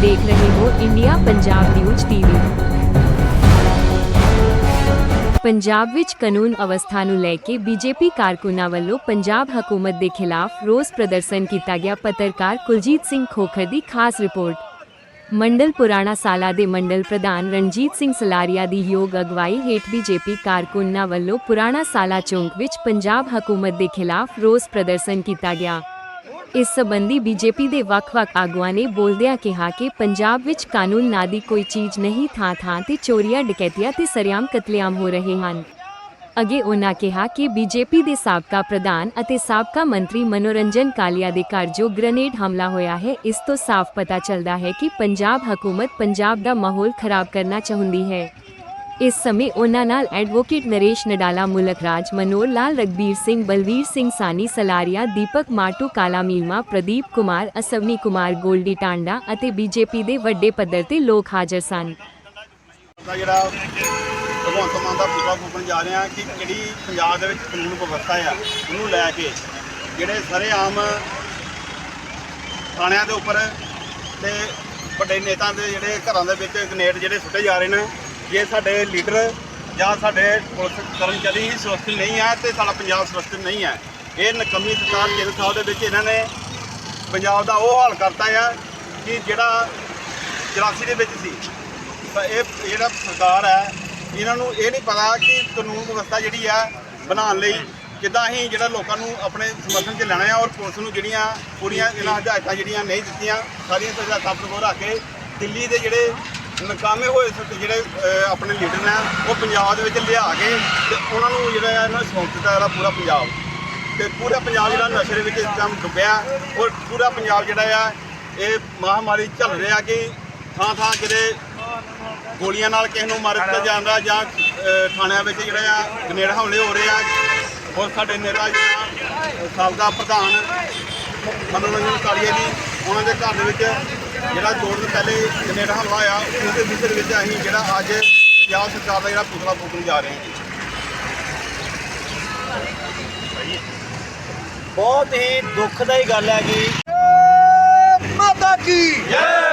ਦੇਖ ਰਹੇ ਹੋ India Punjab news TV. Punjab ਵਿੱਚ ਕਾਨੂੰਨ ਅਵਸਥਾ ਨੂੰ ਲੈ ਕੇ ਬੀਜੇਪੀ ਕਾਰਕੁਨਾਂ ਵੱਲੋਂ ਪੰਜਾਬ ਹਕੂਮਤ ਦੇ ਖਿਲਾਫ ਰੋਸ ਪ੍ਰਦਰਸ਼ਨ ਕੀਤਾ ਗਿਆ ਪੱਤਰਕਾਰ ਕੁਲਜੀਤ ਸਿੰਘ ਖੋਖਰ ਦੀ ਖਾਸ ਰਿਪੋਰਟ। ਮੰਡਲ ਪੁਰਾਣਾ ਸਾਲਾ ਦੇ ਮੰਡਲ ਪ੍ਰਧਾਨ ਰਣਜੀਤ ਸਿੰਘ ਸਲਾਰੀਆ ਦੀ ਯੋਗ ਅਗਵਾਈ ਹੇਠ ਬੀਜੇਪੀ ਕਾਰਕੁਨਾਂ ਵੱਲੋਂ ਪੁਰਾਣਾ ਸਾਲਾ ਚੌਂਕ ਵਿੱਚ ਪੰਜਾਬ ਹਕੂਮਤ ਦੇ ਖਿਲਾਫ ਰੋਸ ਪ੍ਰਦਰਸ਼ਨ ਕੀਤਾ ਗਿਆ। ਇਸ ਸੰਬੰਧੀ ਬੀਜੇਪੀ ਦੇ ਵੱਖ-ਵੱਖ ਆਗੂਆਂ ਨੇ ਬੋਲਦਿਆਂ ਕਿਹਾ ਕਿ ਪੰਜਾਬ ਵਿੱਚ ਕਾਨੂੰਨ ਨਾਂ ਦੀ ਕੋਈ ਚੀਜ਼ ਨਹੀਂ, ਥਾਂ-ਥਾਂ ਤੇ ਚੋਰੀਆਂ, ਡਕੈਤੀਆਂ ਤੇ ਸਰਿਆਮ ਕਤਲੇਆਮ ਹੋ ਰਹੇ ਹਨ। ਅੱਗੇ ਉਹਨਾਂ ਕਿਹਾ ਕਿ ਬੀਜੇਪੀ ਦੇ ਸਾਬਕਾ ਪ੍ਰਧਾਨ ਅਤੇ ਸਾਬਕਾ ਮੰਤਰੀ ਮਨੋਰੰਜਨ ਕਾਲੀਆ ਦੇ ਘਰ ਜੋ ਗ੍ਰਨੇਡ ਹਮਲਾ ਹੋਇਆ ਹੈ, ਇਸ ਤੋਂ ਸਾਫ਼ ਪਤਾ ਚੱਲਦਾ ਹੈ ਕਿ ਪੰਜਾਬ ਹਕੂਮਤ ਪੰਜਾਬ ਦਾ ਮਾਹੌਲ ਖਰਾਬ ਕਰਨਾ ਚਾਹੁੰਦੀ ਹੈ। ਇਸ ਸਮੇਂ ਉਹਨਾਂ ਨਾਲ ਐਡਵੋਕੇਟ ਨਰੇਸ਼ ਨਡਾਲਾ, ਮੁਲਕ ਰਾਜ ਮਨੋਰ ਲਾਲ ਰਗਬੀਰ ਸਿੰਘ, ਬਲਵੀਰ ਸਿੰਘ ਸਾਨੀ, ਸਲਾਰੀਆ, ਦੀਪਕ ਮਾਟੂ, ਕਾਲਾ ਮੀਲਮਾ ਪ੍ਰਦੀਪ ਕੁਮਾਰ, ਅਸਵਨੀ ਕੁਮਾਰ, ਗੋਲਡੀ ਟਾਂਡਾ ਅਤੇ ਬੀਜੇਪੀ ਦੇ ਵੱਡੇ ਪੱਧਰ ਤੇ ਲੋਕ ਹਾਜ਼ਰ ਸਨ। ਜਿਹੜਾ ਭਗਵੰਤ ਮਾਨ ਦਾ ਪੁਤਲਾ ਫੂਕਣ ਜਾ ਰਹੇ ਆ ਕਿ ਜਿਹੜੀ ਪੰਜਾਬ ਦੇ ਵਿੱਚ ਕਾਨੂੰਨ ਵਿਵਸਥਾ ਆ, ਉਹਨੂੰ ਲੈ ਕੇ ਜਿਹੜੇ ਸਾਰੇ ਆਮ ਥਾਣਿਆਂ ਦੇ ਉੱਪਰ ਤੇ ਵੱਡੇ ਨੇਤਾ ਦੇ ਜਿਹੜੇ ਘਰਾਂ ਦੇ ਵਿੱਚ ਗਨੇਡ ਜਿਹੜੇ ਸੁੱਟੇ ਜਾ ਰਹੇ ਨੇ ਜੇ ਸਾਡੇ ਲੀਡਰ ਜਾਂ ਸਾਡੇ ਪੁਲਿਸ ਕਰਮਚਾਰੀ ਹੀ ਸੁਰੱਖਿਅਤ ਨਹੀਂ ਹੈ ਤੇ ਸਾਡਾ ਪੰਜਾਬ ਸੁਰੱਖਿਅਤ ਨਹੀਂ ਹੈ ਇਹ ਨਕਮੀ ਸਰਕਾਰ ਕੇਂਦਰ ਸਾਹਿਬ ਦੇ ਵਿੱਚ ਇਹਨਾਂ ਨੇ ਪੰਜਾਬ ਦਾ ਉਹ ਹਾਲ ਕਰਤਾ ਆ ਕਿ ਜਿਹੜਾ 84 ਦੇ ਵਿੱਚ ਸੀ, ਤਾਂ ਇਹ ਜਿਹੜਾ ਸਰਕਾਰ ਹੈ ਇਹਨਾਂ ਨੂੰ ਇਹ ਨਹੀਂ ਪਤਾ ਕਿ ਕਾਨੂੰਨ ਵਿਵਸਥਾ ਜਿਹੜੀ ਆ ਬਣਾਉਣ ਲਈ ਕਿੱਦਾਂ ਹੀ ਜਿਹੜਾ ਲੋਕਾਂ ਨੂੰ ਆਪਣੇ ਸਮਰਥਨ 'ਚ ਲੈਣਾ ਹੈ ਔਰ ਪੁਲਿਸ ਨੂੰ ਜਿਹੜੀਆਂ ਪੂਰੀਆਂ ਇਹਨਾਂ ਹਦਾਇਤਾਂ ਜਿਹੜੀਆਂ ਨਹੀਂ ਦਿੱਤੀਆਂ, ਸਾਰੀਆਂ ਹਦਾਇਤਾਂ ਤੋਂ ਰੱਖ ਕੇ ਦਿੱਲੀ ਦੇ ਜਿਹੜੇ ਨਕਾਮੇ ਹੋਏ ਸ- ਜਿਹੜੇ ਅਹ, ਆਪਣੇ ਲੀਡਰ ਨੇ ਉਹ ਪੰਜਾਬ ਦੇ ਵਿੱਚ ਲਿਆ ਕੇ ਤੇ ਉਹਨਾਂ ਨੂੰ ਜਿਹੜਾ ਹੈ ਇਹਨਾਂ ਨੂੰ ਸੌਂਪ ਦਿੱਤਾ ਜਿਹੜਾ ਪੂਰਾ ਪੰਜਾਬ। ਤੇ ਪੂਰਾ ਪੰਜਾਬ ਜਿਹੜਾ ਨਸ਼ੇ ਦੇ ਵਿੱਚ ਇਸ ਟਾਈਮ ਡੁੱਬਿਆ ਔਰ ਪੂਰਾ ਪੰਜਾਬ ਜਿਹੜਾ ਆ ਇਹ ਮਹਾਮਾਰੀ ਚੱਲ ਰਿਹਾ ਕਿ ਥਾਂ ਥਾਂ ਕਿਤੇ ਗੋਲੀਆਂ ਨਾਲ ਕਿਸੇ ਨੂੰ ਮਾਰ ਦਿੱਤਾ ਜਾਂਦਾ ਜਾਂ ਅਹ, ਥਾਣਿਆਂ ਵਿੱਚ ਜਿਹੜਾ ਆ ਗਨੇੜ ਹਮਲੇ ਹੋ ਰਹੇ ਆ। ਔਰ ਸਾਡੇ ਨੇਤਾ ਜਿਹੜਾ ਸਾਬਕਾ ਪ੍ਰਧਾਨ ਮਨੋਰੰਜਨ ਕਾਲੀਆ ਜੀ ਉਹਨਾਂ ਦੇ ਘਰ ਦੇ ਵਿੱਚ ਜਿਹੜਾ ਤੋੜਨ ਤੋਂ ਪਹਿਲੇ ਕੈਨੇਡਾ ਹਮਲਾ ਆ ਉਹਦੇ ਦੇ ਵਿੱਚ ਅਸੀਂ ਜਿਹੜਾ ਅੱਜ ਪੰਜਾਬ ਸਰਕਾਰ ਦਾ ਜਿਹੜਾ ਪੁਤਲਾ ਫੂਕਣ ਜਾ ਰਹੇ ਹਾਂ। ਬਹੁਤ ਹੀ ਦੁੱਖਦਾਈ ਗੱਲ ਹੈ ਕਿ ਮਾਤਾ ਕੀ? ਜੈ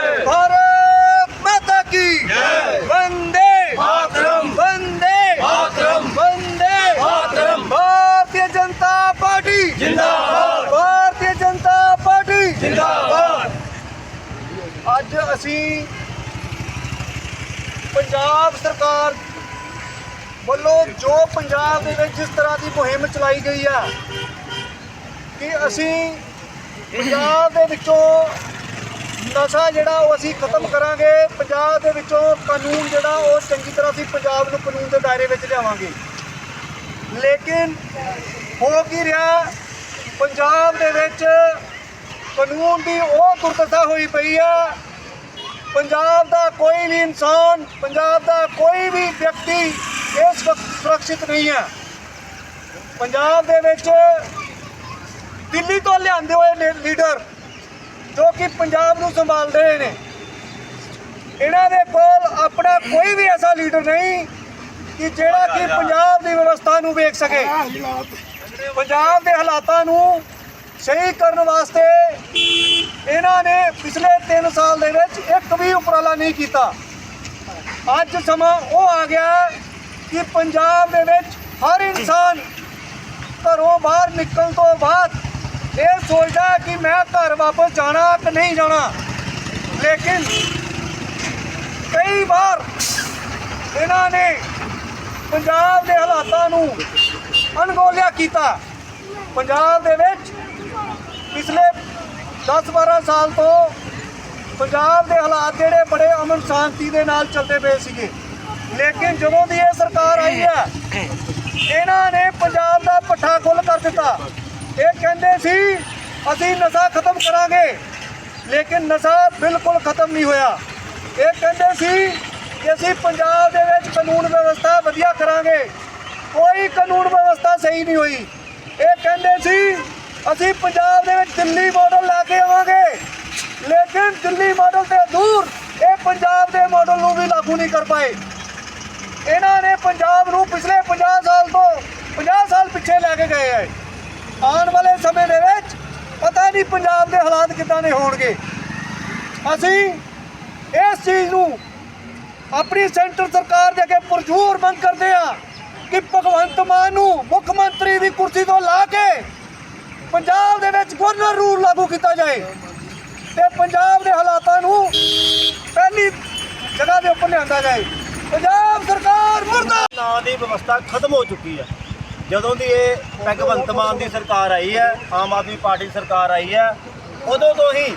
ਪੰਜਾਬ ਸਰਕਾਰ ਵੱਲੋਂ ਜੋ ਪੰਜਾਬ ਦੇ ਵਿੱਚ ਜਿਸ ਤਰ੍ਹਾਂ ਦੀ ਮੁਹਿੰਮ ਚਲਾਈ ਗਈ ਆ ਕਿ ਅਸੀਂ ਪੰਜਾਬ ਦੇ ਵਿੱਚੋਂ ਨਸ਼ਾ ਜਿਹੜਾ ਉਹ ਅਸੀਂ ਖਤਮ ਕਰਾਂਗੇ, ਪੰਜਾਬ ਦੇ ਵਿੱਚੋਂ ਕਾਨੂੰਨ ਜਿਹੜਾ ਉਹ ਚੰਗੀ ਤਰ੍ਹਾਂ ਅਸੀਂ ਪੰਜਾਬ ਨੂੰ ਕਾਨੂੰਨ ਦੇ ਦਾਇਰੇ ਵਿੱਚ ਲਿਆਵਾਂਗੇ। ਲੇਕਿਨ ਹੋ ਕੀ ਰਿਹਾ, ਪੰਜਾਬ ਦੇ ਵਿੱਚ ਕਾਨੂੰਨ ਦੀ ਉਹ ਦੁਰਦਸ਼ਾ ਹੋਈ ਪਈ ਆ ਪੰਜਾਬ ਦਾ ਕੋਈ ਵੀ ਇਨਸਾਨ ਪੰਜਾਬ ਦਾ ਕੋਈ ਵੀ ਵਿਅਕਤੀ ਇਸ ਵਕਤ ਸੁਰੱਖਿਅਤ ਨਹੀਂ ਹੈ। ਪੰਜਾਬ ਦੇ ਵਿੱਚ ਦਿੱਲੀ ਤੋਂ ਲਿਆਂਦੇ ਹੋਏ ਲੀਡਰ ਜੋ ਕਿ ਪੰਜਾਬ ਨੂੰ ਸੰਭਾਲ ਰਹੇ ਨੇ। ਇਹਨਾਂ ਦੇ ਕੋਲ ਆਪਣਾ ਕੋਈ ਵੀ ਐਸਾ ਲੀਡਰ ਨਹੀਂ ਕਿ ਜਿਹੜਾ ਕਿ ਪੰਜਾਬ ਦੀ ਵਿਵਸਥਾ ਨੂੰ ਵੇਖ ਸਕੇ। ਪੰਜਾਬ ਦੇ ਹਾਲਾਤਾਂ ਨੂੰ ਸਹੀ ਕਰਨ ਵਾਸਤੇ ਇਹਨਾਂ ਨੇ ਪਿਛਲੇ 3 ਸਾਲ ਦੇ ਵਿੱਚ ਇੱਕ ਵੀ ਉਪਰਾਲਾ ਨਹੀਂ ਕੀਤਾ। ਅੱਜ ਸਮਾਂ ਉਹ ਆ ਗਿਆ ਕਿ ਪੰਜਾਬ ਦੇ ਵਿੱਚ ਹਰ ਇਨਸਾਨ ਘਰੋਂ ਬਾਹਰ ਨਿਕਲਣ ਤੋਂ ਬਾਅਦ ਇਹ ਸੋਚਦਾ ਕਿ ਮੈਂ ਘਰ ਵਾਪਸ ਜਾਣਾ ਕਿ ਨਹੀਂ ਜਾਣਾ। ਲੇਕਿਨ ਕਈ ਵਾਰ ਇਹਨਾਂ ਨੇ ਪੰਜਾਬ ਦੇ ਹਾਲਾਤਾਂ ਨੂੰ ਅਣਗੌਲਿਆ ਕੀਤਾ। ਪੰਜਾਬ ਦੇ ਵਿੱਚ ਪਿਛਲੇ 10-12 ਸਾਲ ਤੋਂ ਪੰਜਾਬ ਦੇ ਹਾਲਾਤ ਜਿਹੜੇ ਬੜੇ ਅਮਨ ਸ਼ਾਂਤੀ ਦੇ ਨਾਲ ਚੱਲਦੇ ਪਏ ਸੀਗੇ। ਲੇਕਿਨ ਜਦੋਂ ਦੀ ਇਹ ਸਰਕਾਰ ਆਈ ਹੈ, ਇਹਨਾਂ ਨੇ ਪੰਜਾਬ ਦਾ ਪੱਠਾ ਖੁੱਲ ਕਰ ਦਿੱਤਾ। ਇਹ ਕਹਿੰਦੇ ਸੀ, ਅਸੀਂ ਨਸ਼ਾ ਖਤਮ ਕਰਾਂਗੇ, ਲੇਕਿਨ ਨਸ਼ਾ ਬਿਲਕੁਲ ਖਤਮ ਨਹੀਂ ਹੋਇਆ। ਇਹ ਕਹਿੰਦੇ ਸੀ ਕਿ ਅਸੀਂ ਪੰਜਾਬ ਦੇ ਵਿੱਚ ਕਾਨੂੰਨ ਵਿਵਸਥਾ ਵਧੀਆ ਕਰਾਂਗੇ। ਕੋਈ ਕਾਨੂੰਨ ਵਿਵਸਥਾ ਸਹੀ ਨਹੀਂ ਹੋਈ। ਇਹ ਕਹਿੰਦੇ ਸੀ ਅਸੀਂ ਪੰਜਾਬ ਦੇ ਵਿੱਚ ਦਿੱਲੀ ਮਾਡਲ ਲੈ ਕੇ ਆਵਾਂਗੇ। ਲੇਕਿਨ ਦਿੱਲੀ ਮਾਡਲ ਤੇ ਦੂਰ ਇਹ ਪੰਜਾਬ ਦੇ ਮਾਡਲ ਨੂੰ ਵੀ ਲਾਗੂ ਨਹੀਂ ਕਰ ਪਾਏ। ਇਹਨਾਂ ਨੇ ਪੰਜਾਬ ਨੂੰ ਪਿਛਲੇ 50 ਸਾਲ ਤੋਂ 50 ਸਾਲ ਪਿੱਛੇ ਲੈ ਕੇ ਗਏ ਹੈ। ਆਉਣ ਵਾਲੇ ਸਮੇਂ ਦੇ ਵਿੱਚ ਪਤਾ ਨਹੀਂ ਪੰਜਾਬ ਦੇ ਹਾਲਾਤ ਕਿੱਦਾਂ ਦੇ ਹੋਣਗੇ। ਅਸੀਂ ਇਸ ਚੀਜ਼ ਨੂੰ ਆਪਣੀ ਸੈਂਟਰ ਸਰਕਾਰ ਦੇ ਅੱਗੇ ਪੁਰਜ਼ੋਰ ਮੰਗ ਕਰਦੇ ਆ ਕਿ ਭਗਵੰਤ ਮਾਨ ਨੂੰ ਮੁੱਖ ਮੰਤਰੀ ਦੀ ਕੁਰਸੀ ਤੋਂ ਲਾ ਕੇ ਪੰਜਾਬ ਦੇ ਵਿੱਚ ਗਵਰਨਰ ਰੂਲ ਲਾਗੂ ਕੀਤਾ ਜਾਏ ਤੇ ਪੰਜਾਬ ਦੇ ਹਾਲਾਤਾਂ ਨੂੰ ਪਹਿਲੀ ਜਗ੍ਹਾ ਦੇ ਉੱਪਰ ਲਿਆਂਦਾ ਜਾਏ। ਪੰਜਾਬ ਸਰਕਾਰ ਮੁਰਦਾ ਨਾਂ ਦੀ ਵਿਵਸਥਾ ਖਤਮ ਹੋ ਚੁੱਕੀ ਹੈ। ਜਦੋਂ ਦੀ ਇਹ ਭਗਵੰਤ ਮਾਨ ਦੀ ਸਰਕਾਰ ਆਈ ਹੈ, ਆਮ ਆਦਮੀ ਪਾਰਟੀ ਸਰਕਾਰ ਆਈ ਹੈ, ਉਦੋਂ ਤੋਂ ਹੀ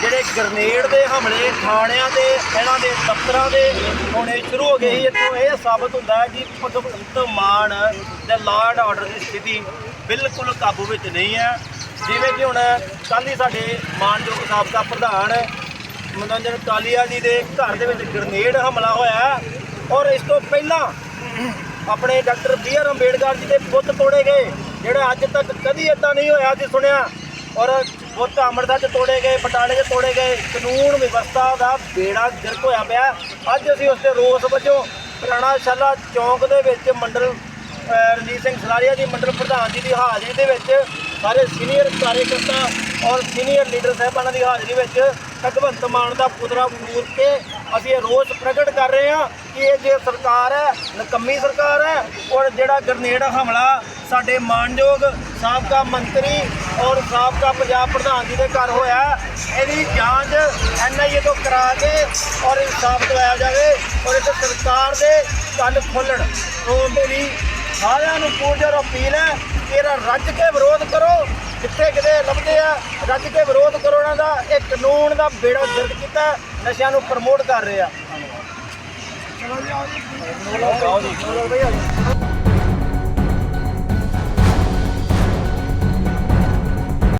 ਜਿਹੜੇ ਗ੍ਰਨੇਡ ਦੇ ਹਮਲੇ ਥਾਣਿਆਂ ਦੇ, ਇਹਨਾਂ ਦੇ ਦਫ਼ਤਰਾਂ ਦੇ ਹੋਣੇ ਸ਼ੁਰੂ ਹੋ ਗਏ ਸੀ। ਇੱਥੋਂ ਇਹ ਸਾਬਤ ਹੁੰਦਾ ਹੈ ਕਿ ਭਗਵੰਤ ਮਾਨ ਦੇ ਲਾਅ ਐਂਡ ਆਰਡਰ ਦੀ ਸਥਿਤੀ ਬਿਲਕੁਲ ਕਾਬੂ ਵਿੱਚ ਨਹੀਂ ਹੈ। ਜਿਵੇਂ ਕਿ ਹੁਣ ਕੱਲ੍ਹ ਹੀ ਸਾਡੇ ਮਾਨਯੋਗ ਸਾਬਕਾ ਪ੍ਰਧਾਨ ਮਨੋਰੰਜਨ ਕਾਲੀਆ ਜੀ ਦੇ ਘਰ ਦੇ ਵਿੱਚ ਗ੍ਰਨੇਡ ਹਮਲਾ ਹੋਇਆ ਔਰ ਇਸ ਤੋਂ ਪਹਿਲਾਂ ਆਪਣੇ doctor B R Ambedkar ji ਦੇ ਬੁੱਤ ਤੋੜੇ ਗਏ, ਜਿਹੜੇ ਅੱਜ ਤੱਕ ਕਦੀ ਇਦਾਂ ਨਹੀਂ ਹੋਇਆ ਜੀ ਸੁਣਿਆ। ਔਰ ਬੁੱਤ ਅੰਮ੍ਰਿਤਸਰ 'ਚ ਤੋੜੇ ਗਏ, ਬਟਾਲੇ 'ਚ ਤੋੜੇ ਗਏ। ਕਾਨੂੰਨ ਵਿਵਸਥਾ ਦਾ ਬੇੜਾ ਗਿਰਕ ਹੋਇਆ ਪਿਆ। ਅੱਜ ਅਸੀਂ ਉਸ ਦੇ ਰੋਸ ਵਜੋਂ ਪੁਰਾਣਾ ਸ਼ਾਲਾ ਚੌਂਕ ਦੇ ਵਿੱਚ ਮੰਡਲ ਰਣਜੀਤ ਸਿੰਘ ਸਲਾਰੀਆ ਜੀ, ਮੰਡਲ ਪ੍ਰਧਾਨ ਜੀ ਦੀ ਹਾਜ਼ਰੀ ਦੇ ਵਿੱਚ ਸਾਰੇ ਸੀਨੀਅਰ ਕਾਰਜਕਰਤਾ ਔਰ ਸੀਨੀਅਰ ਲੀਡਰ ਸਾਹਿਬਾਨਾਂ ਦੀ ਹਾਜ਼ਰੀ ਵਿੱਚ ਭਗਵੰਤ ਮਾਨ ਦਾ ਪੁਤਲਾ ਫੂਕ ਕੇ ਅਸੀਂ ਇਹ ਰੋਸ ਪ੍ਰਗਟ ਕਰ ਰਹੇ ਹਾਂ ਕਿ ਇਹ ਜੇ ਸਰਕਾਰ ਹੈ, ਨਕੰਮੀ ਸਰਕਾਰ ਹੈ ਔਰ ਜਿਹੜਾ ਗਰਨੇਡ ਹਮਲਾ ਸਾਡੇ ਮਾਨਯੋਗ ਸਾਬਕਾ ਮੰਤਰੀ ਔਰ ਸਾਬਕਾ ਪੰਜਾਬ ਪ੍ਰਧਾਨ ਜੀ ਦੇ ਘਰ ਹੋਇਆ, ਇਹਦੀ ਜਾਂਚ ਐਨਆਈਏ ਤੋਂ ਕਰਾ ਕੇ ਔਰ ਇਨਸਾਫ ਦਿਵਾਇਆ ਜਾਵੇ ਔਰ ਇਸ ਸਰਕਾਰ ਦੇ ਕੰਨ ਖੋਲਣ ਤੋਂ ਮੇਰੀ ਸਾਰਿਆਂ ਨੂੰ ਪੂਜਰ ਅਪੀਲ ਹੈ ਕਿ ਇਹਦਾ ਰੱਜ ਕੇ ਵਿਰੋਧ ਕਰੋ। ਜਿੱਥੇ ਕਿਤੇ ਲੱਭਦੇ ਆ, ਰੱਜ ਕੇ ਵਿਰੋਧ ਕਰੋ ਉਹਨਾਂ ਦਾ। ਕਾਨੂੰਨ ਦਾ ਬੇੜਾ ਗਰਕ ਕੀਤਾ ਨਸ਼ਿਆਂ ਨੂੰ ਪ੍ਰਮੋਟ ਕਰ ਰਹੇ ਆ।